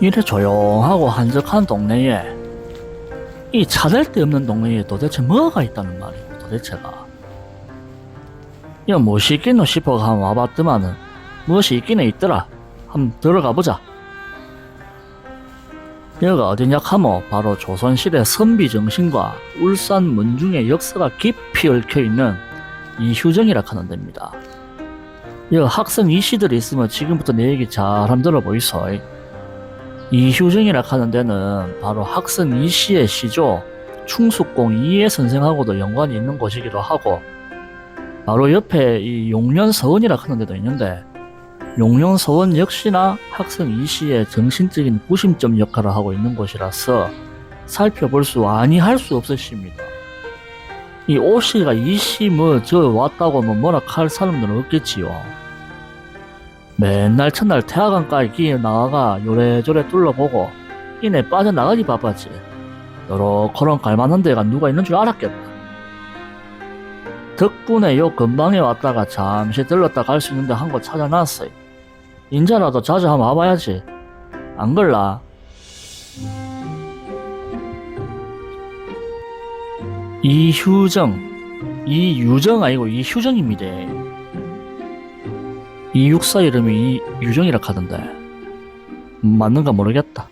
이래 조용하고 한적한 동네에 이 차댈 데 없는 동네에 도대체 뭐가 있다는 말이고 도대체가? 이거 무엇이 있겠노 싶어 한번 와봤더만은 무엇이 있기는 있더라. 한번 들어가 보자. 여기가 어디냐 하모 바로 조선시대 선비 정신과 울산 문중의 역사가 깊이 얽혀있는 이휴정이라 하는 데입니다. 여 학생 이씨들이 있으면 지금부터 내 얘기 잘 한번 들어보이소 이 휴정이라 하는 데는 바로 학생 이씨의 시조 충숙공 이해 선생하고도 연관이 있는 곳이기도 하고 바로 옆에 이 용련서원이라 하는 데도 있는데 용련서원 역시나 학생 이씨의 정신적인 구심점 역할을 하고 있는 곳이라서 살펴볼 수 아니 할 수 없으십니다. 이 오씨가 이씨 뭐 저 왔다고 뭐 뭐라 할 사람들은 없겠지요. 맨날 첫날 기에 나와가 요래조래 둘러보고 이내 빠져나가기 바빴지. 요렇게런 갈만한 데가 누가 있는 줄 알았겠다. 덕분에 요 근방에 왔다가 잠시 들렀다 갈 수 있는데 한 곳 찾아놨어요. 인자라도 자주 한번 와봐야지. 안 걸라. 이휴정. 이유정 아니고 이휴정입니다. 이 육사 이름이 이유정이라 하던데. 맞는가 모르겠다.